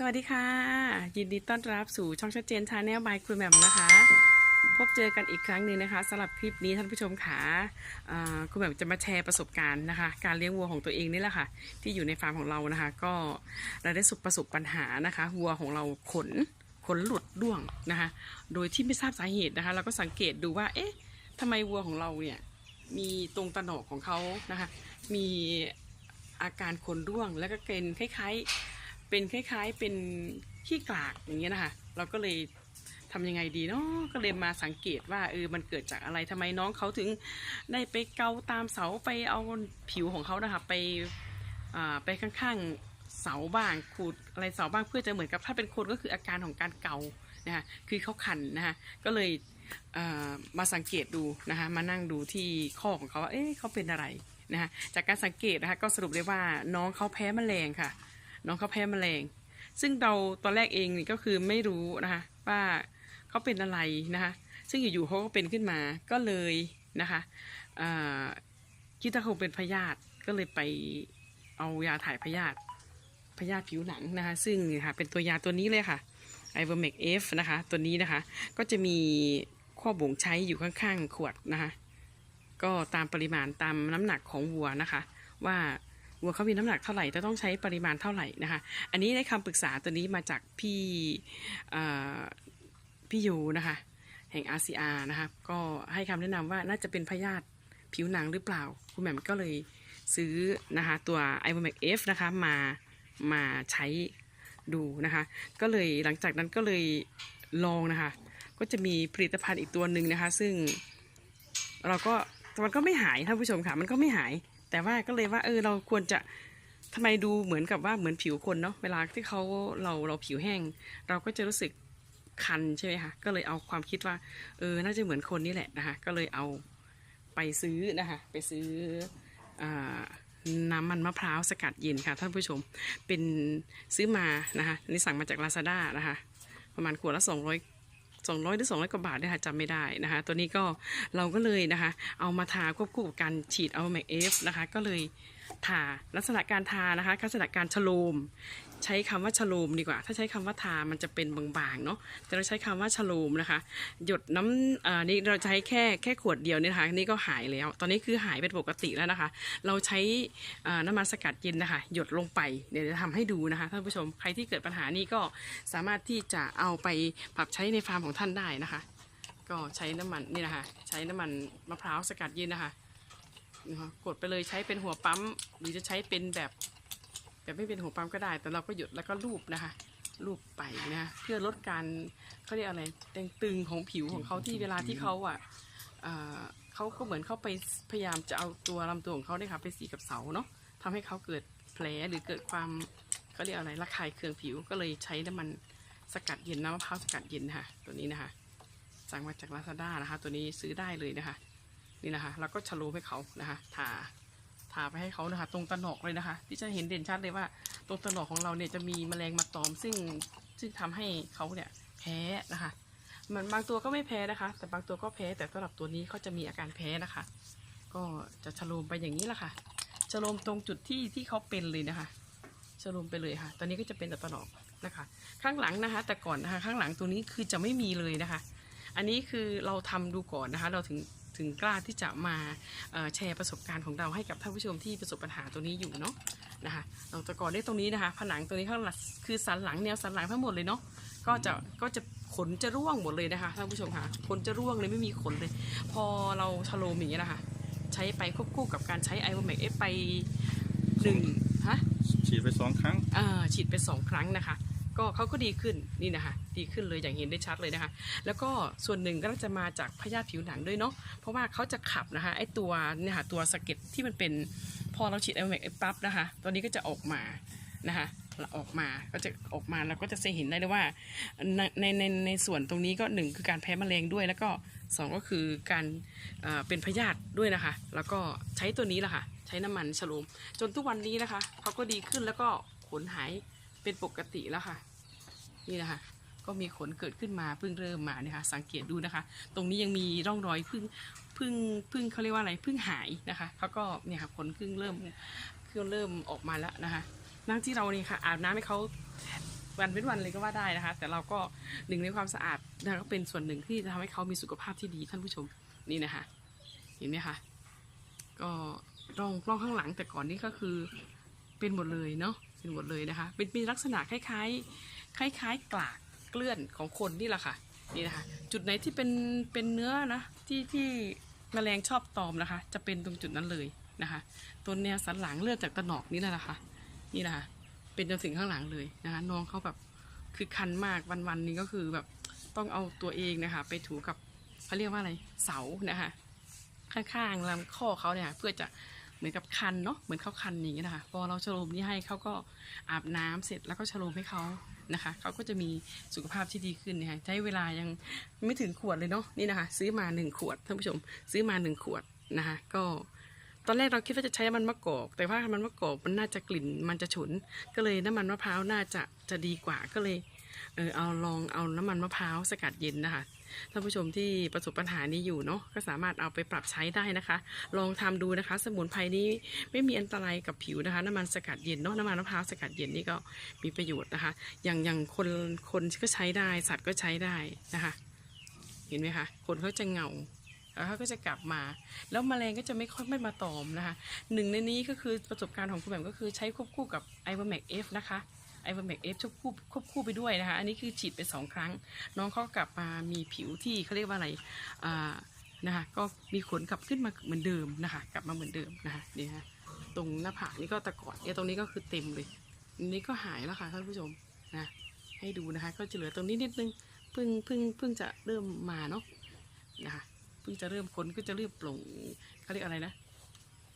สวัสดีค่ะ ยินดีต้อนรับสู่ช่องชัดเจนชาแนลบายคุณแหม่มนะคะ พบเจอกันอีกครั้งหนึ่งนะคะสำหรับคลิปนี้ท่านผู้ชมขาอ่าคุณแหม่มจะมาแชร์ประสบการณ์นะคะ การเลี้ยงวัวของตัวเองนี่แหละค่ะ ที่อยู่ในฟาร์มของเรานะคะ ก็เราได้ประสบปัญหานะคะวัวของเราขนขนหลุดร่วงนะคะ โดยที่ไม่ทราบสาเหตุนะคะ เราก็สังเกตดูว่า เอ๊ะทำไมวัวของเราเนี่ยมีตรงตะหนอกของเขานะคะ มีอาการขนร่วงแล้วก็เป็นคล้ายๆ เป็นคล้าย ๆ เป็นขี้กลากอย่างเงี้ยนะคะ เราก็เลยทำยังไงดีเนาะก็เลยมาสังเกตว่าเออมันเกิดจากอะไรทำไมน้องเขาถึงได้ไปเกาตามเสาไปเอาผิวของเขานะคะไปอ่าไปข้างๆเสาบ้างขูดอะไรเสาบ้างเพื่อจะเหมือนกับถ้าเป็นคนก็คืออาการของการเกานะคะคือเขาคันนะคะก็เลยมาสังเกตดูนะคะมานั่งดูที่ข้อของเขาว่าเอ๊ะเขาเป็นอะไรนะคะจากการสังเกตนะคะก็สรุปได้ว่าน้องเขาแพ้แมลงค่ะ น้องเขาแพ้มแมลง ซึ่งเราตอนแรกเองนี่ก็คือไม่รู้นะคะว่าเขาเป็นอะไรนะคะ ซึ่งอยู่ๆเขาก็เป็นขึ้นมาก็เลยนะคะคิดว่าคงเป็นพยาธิก็เลยไปเอายาถ่ายพยาธิพยาธิผิวหนังนะคะ ซึ่งค่ะเป็นตัวยาตัวนี้เลยค่ะไอเวอร์เมกเอฟนะคะ ตัวนี้นะคะ ก็จะมีข้อบ่งใช้อยู่ข้างๆ ขวดนะคะ ก็ตามปริมาณตามน้ำหนักของวัวนะคะ ว่า วัวเขามีน้ำหนักเท่าไหร่จะต้องใช้ปริมาณเท่าไหร่นะคะ อันนี้ได้คำปรึกษาตัวนี้มาจากพี่พี่ยูนะคะ แห่ง RCR นะคะก็ให้คำแนะนำว่าน่าจะเป็นพยาธิผิวหนังหรือเปล่า คุณแหม่มก็เลยซื้อนะคะตัว i v o m a c F นะคะมามาใช้ดูนะคะ ก็เลยหลังจากนั้นก็เลยลองนะคะ ก็จะมีผลิตภัณฑ์อีกตัวหนึ่งนะคะ ซึ่งเราก็มันก็ไม่หายท่านผู้ชมค่ะ มันก็ไม่หาย แต่ว่าก็เลยว่าเออเราควรจะทำไมดูเหมือนกับว่าเหมือนผิวคนเนาะเวลาที่เขาเราเราผิวแห้ง เราก็จะรู้สึกคันใช่ไหมคะก็เลยเอาความคิดว่าเออน่าจะเหมือนคนนี่แหละนะคะก็เลยเอาไปซื้อนะคะไปซื้ออน้ำมันมะพร้าวสกัดเย็นค่ะท่านผู้ชมเป็นซื้อมานะคะนี่สั่งมาจาก Lazada นะคะประมาณขวดละ200 200 หรือ 200 กว่าบาทเนี่ยค่ะจำไม่ได้นะคะ ตัวนี้ก็เราก็เลยนะคะ เอามาทาควบคู่กับการฉีดเอาแมกเอฟนะคะ ก็เลย ทา ลักษณะการทานะคะ ลักษณะการชโลม ใช้คำว่าชโลมดีกว่า ถ้าใช้คำว่าทา มันจะเป็นบางๆเนาะ แต่เราใช้คำว่าชโลมนะคะ หยดน้ำอ่านี่เราใช้แค่แค่ขวดเดียวเนี่ยนะคะ นี่ก็หายแล้ว ตอนนี้คือหายเป็นปกติแล้วนะคะ เราใช้น้ำมันสกัดเย็นนะคะ หยดลงไป เดี๋ยวจะทำให้ดูนะคะท่านผู้ชม ใครที่เกิดปัญหานี้ก็สามารถที่จะเอาไปปรับใช้ในฟาร์มของท่านได้นะคะ ก็ใช้น้ำมันนี่นะคะ ใช้น้ำมันมะพร้าวสกัดเย็นนะคะ นะคะกดไปเลยใช้เป็นหัวปั๊ม หรือจะใช้เป็นแบบแบบไม่เป็นหัวปั๊มก็ได้ แต่เราก็หยุดแล้วก็ลูบนะคะลูบไปนะเพื่อลดการเขาเรียกอะไรแดงตึงของผิวของเขาที่เวลาที่เขาอะเขาก็เหมือนเขาไปพยายามจะเอาตัวลำตัวของเขาเนี่ยค่ะไปสีกับเสาเนาะทำให้เขาเกิดแผลหรือเกิดความเขาเรียกอะไรระคายเคืองผิวก็เลยใช้น้ำมันสกัดเย็นน้ำมะพร้าวสกัดเย็นค่ะ ตัวนี้นะคะสั่งมาจาก Lazada นะคะ ตัวนี้ซื้อได้เลยนะคะ นี่นะคะ แล้วก็ชะโลมให้เขานะคะทาทาไปให้เขานะคะ ตรงตะหนอกเลยนะคะ ที่จะเห็นเด่นชัดเลยว่า ตรงตะหนอกของเราเนี่ยจะมีแมลงมาตอม ซึ่งซึ่งทำให้เขาเนี่ยแพ้นะคะ มันบางตัวก็ไม่แพ้นะคะ แต่บางตัวก็แพ้แต่สำหรับตัวนี้เขาจะมีอาการแพ้นะคะ ก็จะชะโลมไปอย่างนี้แหละค่ะชะโลมตรงจุดที่ที่เขาเป็นเลยนะคะชะโลมไปเลยค่ะ ตอนนี้ก็จะเป็นแต่ตะหนอกนะคะ ข้างหลังนะคะ แต่ก่อนนะคะ ข้างหลังตัวนี้คือจะไม่มีเลยนะคะ อันนี้คือเราทำดูก่อนนะคะ เราถึง ถึงกล้าที่จะมาเอ่อแชร์ประสบการณ์ของเราให้กับท่านผู้ชมที่ประสบปัญหาตัวนี้อยู่เนาะนะคะเราแต่ก่อนได้ตรงนี้นะคะ ผนังตัวนี้ข้างหลังคือสันหลังแนวสันหลังทั้งหมดเลยเนาะก็จะก็จะขนจะร่วงหมดเลยนะคะท่านผู้ชมค่ะขนจะร่วงเลยไม่มีขนเลย พอเราชะโลมอย่างเงี้ยนะคะใช้ไปควบคู่กับการใช้ไอโอเมกเอฟไปหนึ่งฮะฉีดไปสองครั้งอ่าฉีดไปสองครั้งนะคะ ก็เขาก็ดีขึ้นนี่นะคะดีขึ้นเลยอย่างเห็นได้ชัดเลยนะคะ แล้วก็ส่วนหนึ่งก็จะมาจากพยาธิผิวหนังด้วยเนาะเพราะว่าเขาจะขับนะคะไอตัวเนี่ยค่ะตัวสะเก็ดที่มันเป็นพอเราฉีดไอแมกปั๊บนะคะตัวนี้ก็จะออกมานะคะออกมาก็จะออกมาแล้วก็จะเห็นได้เลยว่าในในในส่วนตรงนี้ก็หนึ่งคือการแพ้แมลงด้วย แล้วก็สองก็คือการเเป็นพยาธิด้วยนะคะ แล้วก็ใช้ตัวนี้แหละค่ะ ใช้น้ำมันฉโลมจนทุกวันนี้นะคะเขาก็ดีขึ้นแล้วก็ขนหายเป็นปกติแล้วค่ะ นี่นะคะก็มีขนเกิดขึ้นมาเพิ่งเริ่มมาเนี่ยค่ะสังเกตดูนะคะ ตรงนี้ยังมีร่องรอยเพึ่งเพึ่งเพึ่งเขาเรียกว่าอะไรเพึ่งหายนะคะเขาก็เนี่ยค่ะขนเพิ่งเริ่มเพิ่งเริ่มออกมาแล้วนะคะนั่งที่เรานี่ค่ะอาบน้ำให้เขาวันเป็นวันเลยก็ว่าได้นะคะ แต่เราก็หนึ่งในความสะอาดนะคะก็เป็นส่วนหนึ่งที่จะทำให้เขามีสุขภาพที่ดีท่านผู้ชมนี่นะคะ เห็นไหมคะก็ร่องร่องข้างหลังแต่ก่อนนี่ก็คือเป็นหมดเลยเนาะเป็นหมดเลยนะคะ เป็นมีลักษณะคล้ายๆ คล้ายๆกลากเกลื่อนของคนนี่แหละค่ะนี่นะคะ จุดไหนที่เป็นเป็นเนื้อนะที่ที่แมลงชอบตอมนะคะ จะเป็นตรงจุดนั้นเลยนะคะตัวแนวสันหลังเลือดจากตะหนอกนี่แหละค่ะนี่นะคะ เป็นจนถึงข้างหลังเลยนะคะน้องเขาแบบคือคันมากวันวันๆนี้ก็คือแบบต้องเอาตัวเองนะคะ ไปถูกับเขาเรียกว่าอะไรเสานะคะข้างๆลำข้อเขาเนี่ยเพื่อจะ เหมือนกับคันเนาะเหมือนเขาคันอย่างเงี้ยนะคะพอเราฉโลมนี่ให้เขาก็อาบน้ำเสร็จแล้วก็ฉโลมให้เขานะคะเขาก็จะมีสุขภาพที่ดีขึ้นนะคะใช้เวลายังไม่ถึงขวดเลยเนาะนี่นะคะ ซื้อมาหนึ่งขวดท่านผู้ชม ซื้อมาหนึ่งขวดนะคะ ก็ตอนแรกเราคิดว่าจะใช้น้ำมันมะกอก แต่ว่าน้ำมันมะกอกมันน่าจะกลิ่นมันจะฉุน ก็เลยน้ำมันมะพร้าวน่าจะจะดีกว่าก็เลย เออเอาลองเอาน้ำมันมะพร้าวสกัดเย็นนะคะท่านผู้ชมที่ประสบปัญหานี้อยู่เนาะก็สามารถเอาไปปรับใช้ได้นะคะ ลองทำดูนะคะ สมุนไพรนี้ไม่มีอันตรายกับผิวนะคะ น้ำมันสกัดเย็นเนาะน้ำมันมะพร้าวสกัดเย็นนี่ก็มีประโยชน์นะคะ อย่างอย่างคนคนก็ใช้ได้สัตว์ก็ใช้ได้นะคะ เห็นไหมคะคนเขาจะเหงาแล้วเขาก็จะกลับมา แล้วแมลงก็จะไม่ค่อยไม่มาตอมนะคะหนึ่งในนี้ก็คือประสบการณ์ของคุณแหม่มก็คือใช้ควบคู่กับ i v e r m a c F นะคะ i v e r m a c F ควบคู่ควบคู่ไปด้วยนะคะ อันนี้คือฉีดไปสองครั้ง น้องเขากลับมามีผิวที่เขาเรียกว่าอะไรอ่านะคะ ก็มีขนกลับขึ้นมาเหมือนเดิมนะคะ กลับมาเหมือนเดิมนะคะนี่ฮะตรงหน้าผากนี่ก็ต่ก่อนเนี่ยตรงนี้ก็คือเต็มเลยอันนี้ก็หายแล้วค่ะท่านผู้ชมนะให้ดูนะคะ ก็จะเหลือตรงนี้นิดนึงเพิ่งเพิ่งเพิ่งจะเริ่มมาเนาะนะคะเพิ่งจะเริ่มขนก็จะเริ่มโปร่งเขาเรียกอะไรนะ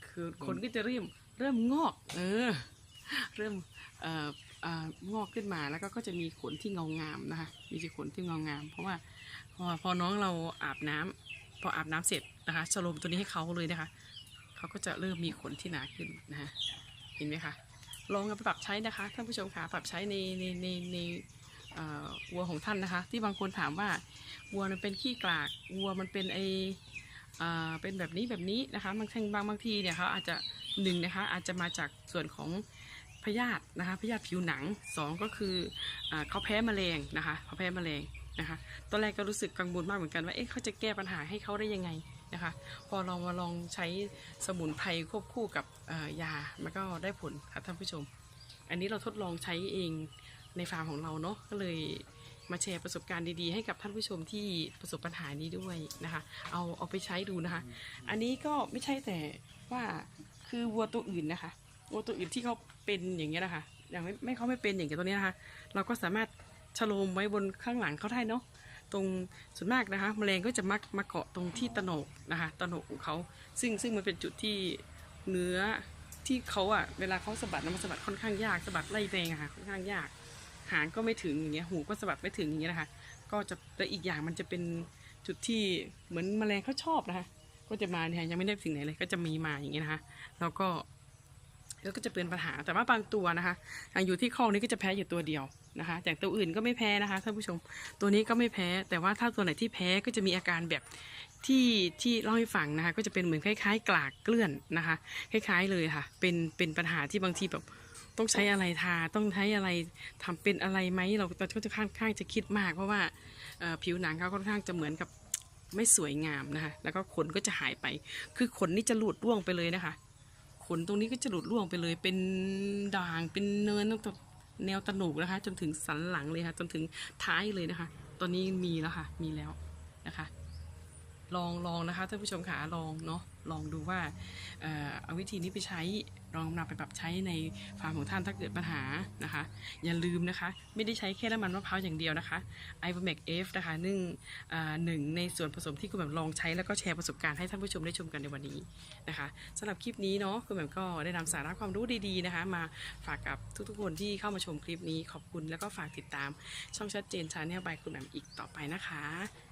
คือขนก็จะเริ่มเริ่มงอก เออ เริ่มงอกขึ้นมาแล้วก็ก็จะมีขนที่เงางามนะคะ มีขนที่เงางาม เพราะว่าพอพอน้องเราอาบน้ำพออาบน้ำเสร็จนะคะสโลมตัวนี้ให้เขาเลยนะคะเขาก็จะเริ่มมีขนที่หนาขึ้นนะคะเห็นไหมคะลองเอาไปปรับใช้นะคะท่านผู้ชมคะปรับใช้ในในในในวัวของท่านนะคะ ที่บางคนถามว่าวัวมันเป็นขี้กลากวัวมันเป็นไออ่าเป็นแบบนี้แบบนี้นะคะบางทีบางบางทีเนี่ยเขาอาจจะหนึ่งนะคะอาจจะมาจากส่วนของ พยาธินะคะพยาธิผิวหนังสองก็คืออาเขาแพ้แมลงนะคะเขาแพ้แมลงนะคะตอนแรกก็รู้สึกกังวลมากเหมือนกันว่าเอ๊ะเขาจะแก้ปัญหาให้เขาได้ยังไงนะคะพอเรามาลองใช้สมุนไพรควบคู่กับเอ่อยามันก็ได้ผลค่ะท่านผู้ชม อันนี้เราทดลองใช้เองในฟาร์มของเราเนาะก็เลยมาแชร์ประสบการณ์ดีๆ ให้กับท่านผู้ชมที่ประสบปัญหานี้ด้วยนะคะ เอาเอาไปใช้ดูนะคะ อันนี้ก็ไม่ใช่แต่ว่าคือวัวตัวอื่นนะคะ วัวตัวอื่นที่เขาเป็นอย่างเงี้ยนะคะอย่างไม่ไม่เขาไม่เป็นอย่างเงี้ยตัวนี้นะคะเราก็สามารถชโลมไว้บนข้างหลังเขาได้เนาะตรงส่วนมากนะคะแมลงก็จะมักมาเกาะตรงที่ตโหนกนะคะตโหนกของเขาซึ่งซึ่งมันเป็นจุดที่เนื้อที่เขาอะเวลาเขาสะบัดนะมันสะบัดค่อนข้างยากสะบัดไล่แรงอะค่ะค่อนข้างยาก หางก็ไม่ถึงอย่างเงี้ยหูก็สะบัดไม่ถึงอย่างเงี้ยนะคะก็จะแต่อีกอย่างมันจะเป็นจุดที่เหมือนแมลงเขาชอบนะคะก็จะมาเนี่ยยังไม่ได้สิ่งไหนเลยก็จะมีมาอย่างเงี้ยนะคะแล้วก็ ก็จะเป็นปัญหาแต่ว่าบางตัวนะคะอยู่ที่คอกนี้ก็จะแพ้อยู่ตัวเดียวนะคะอย่างตัวอื่นก็ไม่แพ้นะคะท่านผู้ชมตัวนี้ก็ไม่แพ้ แต่ว่าถ้าตัวไหนที่แพ้ก็จะมีอาการแบบที่ที่เล่าให้ฟังนะคะ ก็จะเป็นเหมือนคล้าย ๆ กลากเกลื่อนนะคะ คล้าย ๆ เลยค่ะ เป็นเป็นปัญหาที่บางทีแบบต้องใช้อะไรทา ต้องใช้อะไรทำเป็นอะไรไหมเราเราก็จะค่อนข้างจะคิดมาก เพราะว่าผิวหนังเขาค่อนข้างจะเหมือนกับไม่สวยงามนะคะ แล้วก็ขนก็จะหายไป คือขนนี่จะหลุดร่วงไปเลยนะคะ ขนตรงนี้ก็จะหลุดร่วงไปเลย เป็นด่างเป็นเนินตั้งแต่แนวตะหนูกนะคะ จนถึงสันหลังเลยค่ะ จนถึงท้ายเลยนะคะ ตอนนี้มีแล้วค่ะ มีแล้วนะคะ ลองลองนะคะท่านผู้ชมค่ะลองเนาะลองดูว่าเอ่อเอาวิธีนี้ไปใช้ลองนำไปปรับใช้ในฟาร์มของท่านถ้าเกิดปัญหานะคะ อย่าลืมนะคะ ไม่ได้ใช้แค่น้ำมันมะพร้าวอย่างเดียวนะคะ i v e r m a c F นะคะนึ่งอ่าหนึ่งในส่วนผสมที่คุณแบบลองใช้แล้วก็แชร์ประสบการณ์ให้ท่านผู้ชมได้ชมกันในวันนี้นะคะสำหรับคลิปนี้เนาะคุณแบบก็ได้นำสาระความรู้ดีๆนะคะ มาฝากกับทุกๆคนที่เข้ามาชมคลิปนี้ขอบคุณแล้วก็ฝากติดตามช่องชัดเจนชาแนลบายคุณแหม่มอีกต่อไปนะคะ